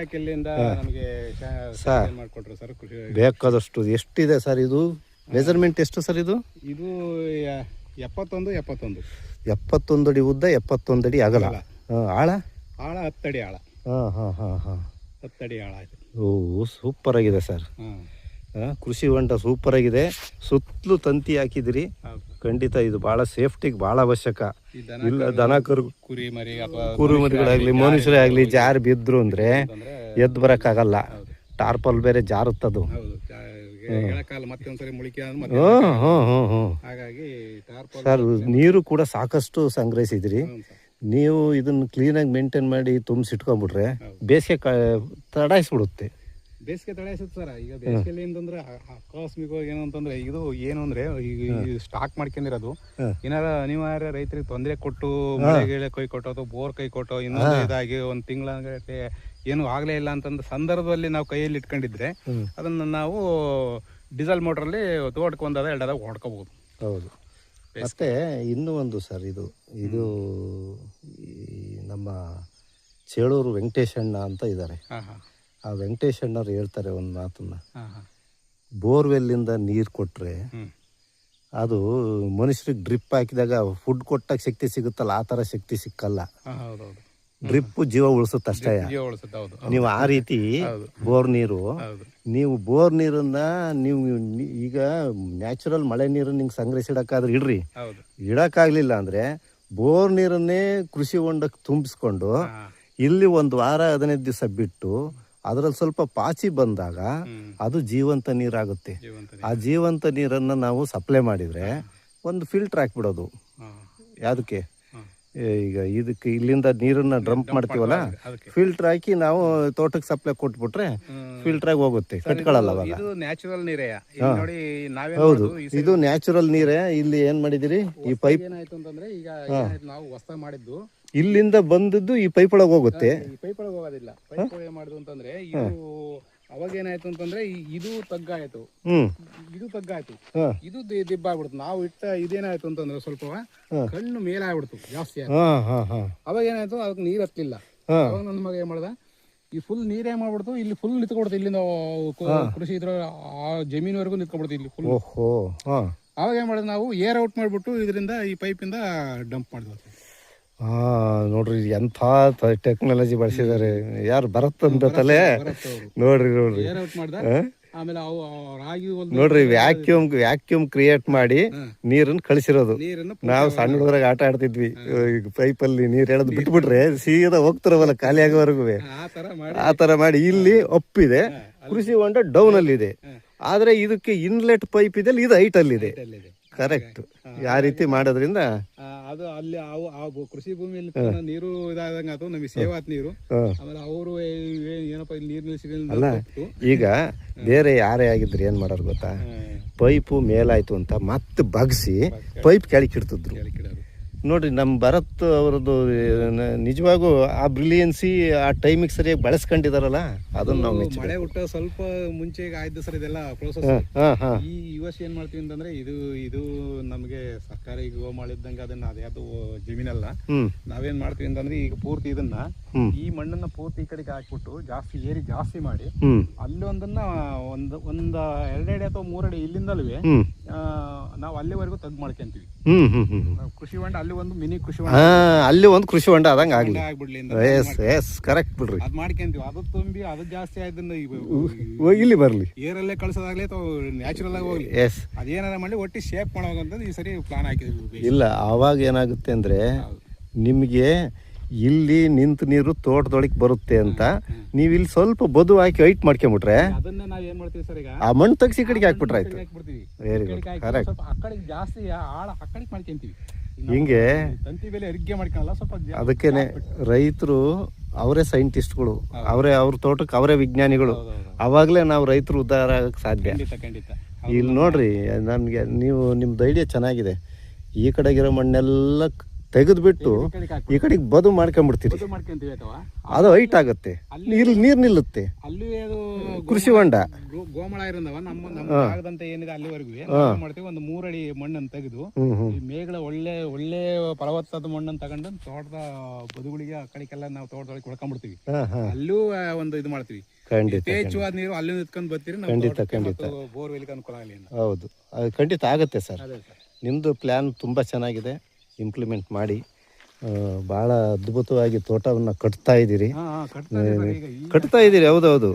ನಮಗೆ ಸರ್. ಮಾಡಿಕೊಟ್ರು ಸರ್ ಕೃಷಿ ಬೇಕಾದಷ್ಟು ಎಷ್ಟಿದೆ ಸರ್ ಇದು? ಮೆಜರ್ಮೆಂಟ್ ಎಷ್ಟು ಸರ್ ಇದು? ಇದು ಎಪ್ಪತ್ತೊಂದು ಎಪ್ಪತ್ತೊಂದು. ಎಪ್ಪತ್ತೊಂದು ಅಡಿ ಉದ್ದ ಎಪ್ಪತ್ತೊಂದು ಅಡಿ ಅಗಲ. ಆಳ? ಆಳ ಹತ್ತಡಿ ಆಳ. ಹಾಂ ಹಾಂ ಹಾಂ ಹಾಂ. ಹತ್ತಡಿ ಆಳ ಆಯ್ತು ಓ ಸೂಪರ್ ಆಗಿದೆ ಸರ್. ಕೃಷಿ ಹೊಂಡ ಸೂಪರ್ ಆಗಿದೆ. ಸುತ್ತಲೂ ತಂತಿ ಹಾಕಿದಿರಿ. ಖಂಡಿತ ಇದು ಭಾಳ ಸೇಫ್ಟಿಗೆ ಭಾಳ ಅವಶ್ಯಕ. ಇಲ್ಲ ದನ ಕರು ಕುರಿ ಮರಿ ಕುರಿ ಮನುಷ್ಯರೇ ಆಗಲಿ ಜಾರು ಬಿದ್ರು ಅಂದ್ರೆ ಎದ್ದು ಬರೋಕ್ಕಾಗಲ್ಲ. ಟಾರ್ಪಲ್ ಬೇರೆ ಜಾರುತ್ತದು. ಸರ್ ನೀರು ಕೂಡ ಸಾಕಷ್ಟು ಸಂಗ್ರಹಿಸಿದಿರಿ. ನೀವು ಇದನ್ನು ಕ್ಲೀನಾಗಿ ಮೇಂಟೈನ್ ಮಾಡಿ ತುಂಬಿಸಿಟ್ಕೊಂಡ್ಬಿಟ್ರೆ. ಬೇಸಿಗೆ ತಡಾಯಿಸ್ಬಿಡುತ್ತೆ. ಬೇಸಿಗೆ ತಡೆಸುತ್ತೆ ಸರ್. ಈಗ ಬೇಸಿಗೆಯಲ್ಲಿ ಏನಂದ್ರೆ ಆಕಸ್ಮಿಕವಾಗಿ ಏನು ಅಂತಂದ್ರೆ ಇದು ಏನು ಅಂದ್ರೆ ಈಗ ಸ್ಟಾಕ್ ಮಾಡ್ಕೊಂಡಿರೋದು. ಏನಾರ ಅನಿವಾರ್ಯ ರೈತರಿಗೆ ತೊಂದರೆ ಕೊಟ್ಟು ಮಳೆ ಗಿಳೆ ಕೈ ಕೊಟ್ಟು ಅಥವಾ ಬೋರ್ ಕೈ ಕೊಟ್ಟು ಇನ್ನೊಂದು ಇದಾಗಿ ಒಂದು ತಿಂಗಳ ಏನು ಆಗ್ಲೇ ಇಲ್ಲ ಅಂತಂದ ಸಂದರ್ಭದಲ್ಲಿ ನಾವು ಕೈಯಲ್ಲಿ ಇಟ್ಕೊಂಡಿದ್ರೆ ಅದನ್ನ ನಾವು ಡೀಸೆಲ್ ಮೋಟ್ರಲ್ಲಿ ತೋಟಕ್ಕೆ ಒಂದಾದ ಎರಡಾದ ಹೊಡ್ಕೋಬಹುದು. ಹೌದು. ಮತ್ತೆ ಇನ್ನೂ ಒಂದು ಸರ್ ಇದು ಇದು ಈ ನಮ್ಮ ಚೇಳೂರು ವೆಂಕಟೇಶಣ್ಣ ಅಂತ ಇದ್ದಾರೆ. ವೆಂಕಟೇಶ್ ಆ ವೆಂಕಟೇಶಣ್ಣವ್ರು ಹೇಳ್ತಾರೆ ಒಂದು ಮಾತನ್ನ. ಬೋರ್ವೆಲ್ಲಿಂದ ನೀರು ಕೊಟ್ಟರೆ ಅದು ಮನುಷ್ಯರಿಗೆ ಡ್ರಿಪ್ ಹಾಕಿದಾಗ ಫುಡ್ ಕೊಟ್ಟಾಗ ಶಕ್ತಿ ಸಿಗುತ್ತಲ್ಲ ಆ ಥರ ಶಕ್ತಿ ಸಿಕ್ಕಲ್ಲ. ಡ್ರಿಪ್ ಜೀವ ಉಳಿಸುತ್ತೆ ಹೌದು ನೀವು ಆ ರೀತಿ ಬೋರ್ ನೀರು ನೀವು ಬೋರ್ ನೀರನ್ನ ನೀವು ಈಗ ನ್ಯಾಚುರಲ್ ಮಳೆ ನೀರನ್ನ ಹಿಂಗೆ ಸಂಗ್ರಹಿಸಿಡಕ್ಕಾದ್ರೆ ಇಡ್ರಿ. ಹೌದು. ಇಡಕ್ಕಾಗ್ಲಿಲ್ಲ ಅಂದ್ರೆ ಬೋರ್ ನೀರನ್ನೇ ಕೃಷಿ ಹೊಂಡಕ್ಕೆ ತುಂಬಿಸ್ಕೊಂಡು ಇಲ್ಲಿ ಒಂದು ವಾರ ಹದಿನೈದು ದಿವಸ ಬಿಟ್ಟು ಅದರಲ್ಲಿ ಸ್ವಲ್ಪ ಪಾಚಿ ಬಂದಾಗ ಅದು ಜೀವಂತ ನೀರಾಗುತ್ತೆ. ಆ ಜೀವಂತ ನೀರನ್ನು ನಾವು ಸಪ್ಲೈ ಮಾಡಿದರೆ ಒಂದು ಫಿಲ್ಟರ್ ಹಾಕ್ಬಿಡೋದು. ಯಾವುದಕ್ಕೆ? ಈಗ ಇದಕ್ಕೆ ಇಲ್ಲಿಂದ ನೀರನ್ನ ಡ್ರಂಪ್ ಮಾಡ್ತೀವಲ್ಲ? ಫಿಲ್ಟರ್ ಹಾಕಿ ನಾವು ತೋಟಕ್ಕೆ ಸಪ್ಲೈ ಕೊಟ್ಬಿಟ್ರೆ. ಫಿಲ್ಟರ್ ಆಗಿ ಹೋಗುತ್ತೆ ಕಟ್ಕೊಳ್ಳಲ್ಲ ಅವಾಗ. ಇದು ನ್ಯಾಚುರಲ್ ನೀರೇ. ಇಲ್ಲಿ ನೋಡಿ ಹೌದು. ಇದು ನ್ಯಾಚುರಲ್ ನೀರೇ. ಇಲ್ಲಿ ಏನ್ ಮಾಡಿದಿರಿ? ಈ ಪೈಪ್ ಏನಾಯ್ತು ಅಂತಂದ್ರೆ ಈಗ ನಾವು ಹೊಸ ಮಾಡಿದ್ದು ಇಲ್ಲಿಂದ ಬಂದದ್ದು ಈ ಪೈಪ್ ಒಳಗೆ ಹೋಗುತ್ತೆ ಈ ಪೈಪ್ ಒಳಗೆ ಹೋಗೋದಿಲ್ಲ. ಪೈಪ್ ಒಳಗೆ ಮಾಡಿದ್ದು ಅಂತಂದ್ರೆ ಇದು ಅವಾಗ ಏನಾಯ್ತು ಅಂತಂದ್ರೆ ಈ- ಇದು ತಗ್ಗಾಯ್ತು. ಹ್ಮ್. ಇದು ತಗ್ಗಾಯ್ತು. ಹಾ. ಇದು ದಿ- ದಿಬ್ಬಾಗ್ಬಿಡ್ತು. ನಾವು ಇಟ್ಟ ಇದೇನಾಯ್ತು ಅಂತಂದ್ರೆ ಸ್ವಲ್ಪ ಕಣ್ಣು ಮೇಲಾಗ್ಬಿಡ್ತು ಜಾಸ್ತಿ ಆಯ್ತು ಹಾ ಹಾ ಹಾ. ಅವಾಗ ಏನಾಯ್ತು? ಅದಕ್ಕೆ ನೀರ್ ಹತ್ತಿಲ್ಲ ಹಾ. ಅವಾಗ ನನ್ನ ಮಗ ಏನ್ ಮಾಡ್ದ? ಈ ಫುಲ್ ನೀರೇ ಮಾಡ್ಬಿಡ್ತು? ಇಲ್ಲಿ ಫುಲ್ ನಿತ್ಕೊಡ್ತು ಇಲ್ಲಿಂದ ಕು- ಕೃಷಿ ಇದ್ರ ಆ ಜಮೀನ್ವರೆಗೂ ನಿಂತ್ಕೊಬಿಡ್ತು ಇಲ್ಲಿ ಫುಲ್ ಓಹೋ ಹಾ. ಅವಾಗ ಏನ್ ಮಾಡ್ದ ನಾವು ಏರ್ ಔಟ್ ಮಾಡ್ಬಿಟ್ಟು ಇದರಿಂದ ಈ ಪೈಪಿಂದ ಡಂಪ್ ಮಾಡಿದ್ವಿ. ಹಾ ನೋಡ್ರಿ ಎಂಥ ಟೆಕ್ನಾಲಜಿ ಬಳಸಿದ್ದಾರೆ. ಯಾರು ಬರತ್ತಂತ ತಲೆ? ನೋಡ್ರಿ ನೋಡ್ರಿ. ನೋಡ್ರಿ ವ್ಯಾಕ್ಯೂಮ್ ವ್ಯಾಕ್ಯೂಮ್ ಕ್ರಿಯೇಟ್ ಮಾಡಿ ನೀರನ್ನು ಕಳಿಸಿರೋದು. ನಾವು ಸಣ್ಣ ಹುಡುಗರಾಗ ಆಟ ಆಡ್ತಿದ್ವಿ. ಈಗ ಪೈಪಲ್ಲಿ ನೀರ್ ಎಳೆದು ಬಿಟ್ಬಿಟ್ರೆ ಸೀದಾ ಹೋಗ್ತಿರವಲ್ಲ ಖಾಲಿ ಆಗೋವರೆಗೂ. ಆ ತರ ಮಾಡಿ. ಇಲ್ಲಿ ಒಪ್ಪಿದೆ. ಕೃಷಿ ಹೊಂಡ ಡೌನ್ ಅಲ್ಲಿ ಇದೆ ಆದ್ರೆ ಇದಕ್ಕೆ ಇನ್ಲೆಟ್ ಪೈಪ್ ಇದೆ ಇದು ಹೈಟ್ ಅಲ್ಲಿ ಇದೆ. ಕರೆಕ್ಟ್ ಯಾವ ರೀತಿ ಮಾಡೋದ್ರಿಂದ ಅದು ಅಲ್ಲಿ ಅವು ಆ ಭೂ- ಕೃಷಿ ಭೂಮಿಯಲ್ಲಿ ಪುನಃ ನೀರು ಇದಾದಂಗ ಅದು ನಮಗೆ ಸೇವಾತ್ ನೀರು. ಹ. ಆಮೇಲೆ ಅವರು ಏನಪ್ಪ ಇಲ್ಲಿ ನೀರು ನಿಲ್ಸಿದ್ರು ಈಗ ಬೇರೆ ಯಾರೇ ಆಗಿದ್ರೆ ಏನ್ ಮಾಡೋರು ಗೊತ್ತಾ? ಪೈಪು ಮೇಲಾಯ್ತು ಅಂತ ಮತ್ತೆ ಬಗ್ಸಿ ಪೈಪ್ ಕೆಳಕಿಡ್ತಿದ್ರು ನೋಡ್ರಿ ನಮ್ಮ ಭರತ್ ಅವರದ್ದು ನಿಜವಾಗೂ ಆ ಬ್ರಿಲಿಯನ್ಸಿ ಆ ಟೈಮಿಗೆ ಸರಿಯಾಗಿ ಬಳಸ್ಕೊಂಡಿದಾರಲ್ಲ ಅದನ್ನ ನಾವು ಮಳೆ ಹುಟ್ಟ ಸ್ವಲ್ಪ ಮುಂಚೆ ಆಯ್ತು ಸರ್ ಇದೆಲ್ಲ ಪ್ರೋಸೆಸ್ ಹಾ ಈ ವರ್ಷ ಏನ್ ಮಾಡ್ತೀವಿ ಅಂತಂದ್ರೆ ಇದು ಇದು ನಮಗೆ ಸರ್ಕಾರಿ ಈಗ ಮಾಡಿದ್ದಂಗೆ ಅದನ್ನ ಅದ್ಯಾವುದು ಜಮೀನಲ್ಲ ನಾವೇನ್ ಮಾಡ್ತೀವಿ ಅಂತಂದ್ರೆ ಈಗ ಪೂರ್ತಿ ಇದನ್ನ ಈ ಮಣ್ಣನ್ನ ಪೂರ್ತಿ ಈ ಕಡೆಗೆ ಹಾಕ್ಬಿಟ್ಟು ಜಾಸ್ತಿ ಏರಿ ಜಾಸ್ತಿ ಮಾಡಿ ಅಲ್ಲೊಂದನ್ನ ಅಲ್ಲಿ ಒಂದನ್ನ ಒಂದು ಒಂದ್ ಎರಡಡಿ ಅಥವಾ ಮೂರಡಿ ಇಲ್ಲಿಂದಲ್ವೇ ಆ, ನಾವು ಅಲ್ಲಿವರೆಗೂ ತಗ್ ಮಾಡ್ಕೊಂತೀವಿ. ಹ್ಮ್ ಹ್ಮ್ ಹ್ಮ್ ಕೃಷಿ ಹೊಂಡ ಅಲ್ಲಿ ಒಂದು ಮಿನಿ ಕೃಷಿ ಹಾ ಅಲ್ಲಿ ಒಂದು ಕೃಷಿ ಹೊಂಡ ಅದಂಗ ಆಗ್ಲಿ. ಹೊಂಡ ಆಗ್ಬಿಡ್ಲಿ ಅಂತ ಎಸ್ ಎಸ್ ಕರೆಕ್ಟ್ ಬಿಡ್ರಿ. ಅದ್ ಮಾಡ್ಕೊಂತೀವಿ. ಅದು ತುಂಬಿ ಅದು ಜಾಸ್ತಿ ಆಯ್ತನ್ನ ಓ, ಇಲ್ಲಿ ಬರ್ಲಿ. ಏರಲ್ಲೇ ಕಳ್ಸೋದಾಗ್ಲಿ ಅಥವಾ ನ್ಯಾಚುರಲ್ ಆಗಿ ಹೋಗ್ಲಿ. ಎಸ್ ಅದೇನಾರ ಮಾಡಿ ಒಟ್ಟಿ ಶೇಪ್ ಮಾಡೋದಂತ ಈ ಸರಿ ಪ್ಲಾನ್ ಹಾಕಿದ್ವಿ ಇಲ್ಲ ಆವಾಗ ಏನಾಗುತ್ತೆ ಅಂದ್ರೆ ನಿಮಗೆ ಇಲ್ಲಿ ನಿಂತು ನೀರು ತೋಟದೊಳಗೆ ಬರುತ್ತೆ ಅಂತ ನೀವು ಇಲ್ಲಿ ಸ್ವಲ್ಪ ಬದು ಹಾಕಿ ಹೈಟ್ ಮಾಡ್ಕೊಂಬಿಟ್ರೆ ಅದನ್ನ ನಾವ್ ಏನ್ ಮಾಡ್ತೀವಿ ಸರ್ ಈಗ? ಆ ಮಣ್ಣು ತೆಗ್ಸಿ ಕಡೆಗೆ ಹಾಕ್ಬಿಟ್ರೆ ಆಯ್ತು. ಹಾಕ್ಬಿಡ್ತೀವಿ. ವೆರಿ ಗುಡ್ ಹಾಕಿ ಕರೆಕ್ಟ್ ಸ್ವಲ್ಪ ಆ ಜಾಸ್ತಿ ಆಳ ಆ ಕಡೆಗೆ ಮಾಡ್ಕೊಂತೀವಿ. ನಾವು ಹಿಂಗೆ ತಂತಿ ಬೆಲೆ ಅರಿಕೆ ಮಾಡ್ಕೊಳಲ್ಲ ಸ್ವಲ್ಪ ಜಾ- ಅದಕ್ಕೇನೆ ರೈತರು ಅವರೇ ಸೈಂಟಿಸ್ಟ್ಗಳು ಅವರೇ ಅವ್ರ ತೋಟಕ್ಕೆ ಅವರೇ ವಿಜ್ಞಾನಿಗಳು. ಹೌದೌದು. ಅವಾಗಲೇ ನಾವು ರೈತರು ಉದ್ಧಾರ ಆಗಕ್ಕೆ ಸಾಧ್ಯ. ಖಂಡಿತ ಖಂಡಿತ. ಇಲ್ಲಿ ನೋಡ್ರಿ ನನಗೆ ನೀವು ನಿಮ್ದು ಐಡಿಯಾ ಚೆನ್ನಾಗಿದೆ. ಈ ಕಡೆಗಿರೋ ಮಣ್ಣೆಲ್ಲ ತೆಗೆದ್ಬಿಟ್ಟು ಈ ಕಡೆಗೆ ಈ ಕಡೆಗೆ ಬದು ಮಾಡ್ಕೊಂಡ್ಬಿಡ್ತೀರಿ ಮಾಡ್ಕೊಂತೀವಿ ಅಥವಾ ಅದು ಹೈಟ್ ಆಗುತ್ತೆ. ನೀರು ನೀರು ನಿಲ್ಲುತ್ತೆ. ಅಲ್ಲಿ ಅದು ಕೃಷಿ ಹೊಂಡ. ಗೋ- ಗೋಮಳ ಇರಂದವ ನಮ್ಮ ನಮ್ಮ ಜಾಗದಂತ ಏನಿದೆ ಅಲ್ಲಿವರೆಗೂ. ನಾವು ಏನ್ ಮಾಡ್ತೀವಿ ಒಂದು ಮೂರಡಿ ಮಣ್ಣನ್ನು ತೆಗೆದು ಈ ಮೇಗಳ ಒಳ್ಳೆ ಒಳ್ಳೆ ಫಲವತ್ತಾದ ಮಣ್ಣನ್ನು ತಗೊಂಡು ತೋಟದ ಬದುಗಳಿಗೆ ಆ ಕಡೆಗೆಲ್ಲ ನಾವು ತೋಟದೊಳಗೆ ಹೊಡ್ಕೊಂಡ್ಬಿಡ್ತೀವಿ ಹಾ ಹಾ. ಅಲ್ಲೂ ಆ, ಒಂದು ಇದು ಮಾಡ್ತೀವಿ. ಖಂಡಿತ ಯಥೇಚ್ಛವಾದ ನೀರು ಅಲ್ಲಿ ನಿಂತ್ಕೊಂಡು ಬರ್ತೀರಿ ನಾವು ಖಂಡಿತ, ತೋಟಕ್ಕೆ ಖಂಡಿತ. ಮತ್ತು ಬೋರ್ವೆಲ್ಗೆ ಅನುಕೂಲ ಆಗಲಿ ಅಂತ. ಹೌದು. ಅದು ಖಂಡಿತ ಆಗುತ್ತೆ ಸರ್. ನಿಮ್ದು ಪ್ಲಾನ್ ನಿಮ್ಮದು ಪ್ಲ್ಯಾನ್ ತುಂಬ ಚೆನ್ನಾಗಿದೆ. ಇಂಪ್ಲಿಮೆಂಟ್ ಮಾಡಿ ಬಹಳ ಭಾಳ ಅದ್ಭುತವಾಗಿ ತೋಟವನ್ನು ಕಟ್ತಾ ಇದ್ದೀರಿ. ಕಟ್ತಾ ಇದ್ದೀರಿ ಹೌದೌದು.